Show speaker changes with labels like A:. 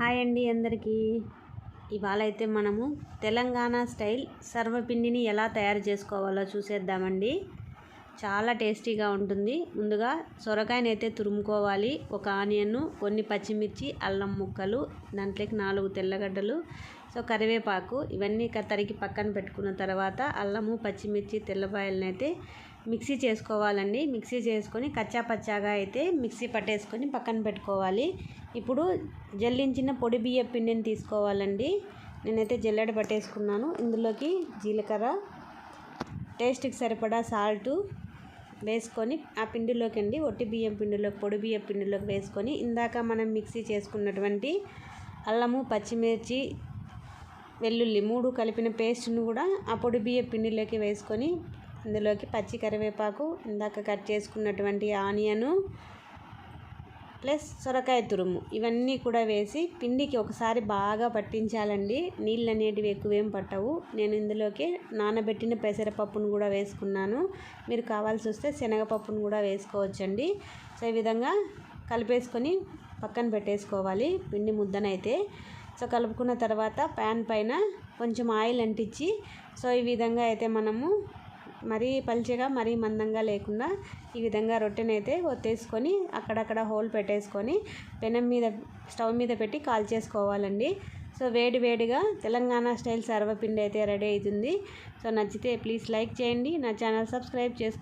A: Hi అండి అందరికీ. ఇవాళ అయితే మనము తెలంగాణ స్టైల్ సర్వపిండిని ఎలా తయారు చేసుకోవాలో చూసేద్దామండి. చాలా టేస్టీగా ఉంటుంది. ముందుగా సొరకాయనైతే తురుముకోవాలి. ఒక ఆనియన్ కొన్ని పచ్చిమిర్చి అల్లం ముక్కలు దాంట్లోకి నాలుగు తెల్లగడ్డలు సో కరివేపాకు ఇవన్నీ తరిగి పక్కన పెట్టుకున్న తర్వాత అల్లము పచ్చిమిర్చి తెల్లపాయలను మిక్సీ చేసుకోవాలండి. మిక్సీ చేసుకొని కచ్చా పచ్చాగా అయితే మిక్సీ పట్టేసుకొని పక్కన పెట్టుకోవాలి. ఇప్పుడు జల్లించిన పొడి బియ్య పిండిని తీసుకోవాలండి. నేనైతే జల్లెడ పట్టేసుకున్నాను. ఇందులోకి జీలకర్ర టేస్ట్కి సరిపడా సాల్టు వేసుకొని ఆ పిండిలోకి అండి ఒట్టి బియ్యం పిండిలోకి పొడి బియ్యం పిండిలోకి వేసుకొని ఇందాక మనం మిక్సీ చేసుకున్నటువంటి అల్లము పచ్చిమిర్చి వెల్లుల్లి మూడు కలిపిన పేస్ట్ను కూడా ఆ పొడి బియ్య పిండిలోకి వేసుకొని అందులోకి పచ్చి కరివేపాకు ఇందాక కట్ చేసుకున్నటువంటి ఆనియను ప్లస్ సొరకాయ తురుము. ఇవన్నీ కూడా వేసి పిండికి ఒకసారి బాగా పట్టించాలండి. నీళ్ళు అనేటివి ఎక్కువేం పట్టవు. నేను ఇందులోకి నానబెట్టిన పెసరపప్పును కూడా వేసుకున్నాను. మీరు కావాల్సి వస్తే శనగపప్పును కూడా వేసుకోవచ్చండి. సో ఈ విధంగా కలిపేసుకొని పక్కన పెట్టేసుకోవాలి పిండి ముద్దనైతే. సో కలుపుకున్న తర్వాత ప్యాన్ పైన కొంచెం ఆయిల్ అంటించి సో ఈ విధంగా అయితే మనము మరీ పల్చగా మరీ మందంగా లేకుండా ఈ విధంగా రొట్టెనైతే ఒత్తేసుకొని అక్కడక్కడ హోల్ పెట్టేసుకొని పెనం మీద స్టవ్ మీద పెట్టి కాల్ చేసుకోవాలండి. సో వేడి వేడిగా తెలంగాణ స్టైల్ సర్వపిండి అయితే రెడీ అవుతుంది సో నచ్చితే ప్లీజ్ లైక్ చేయండి. నా ఛానల్ సబ్స్క్రైబ్ చేసుకో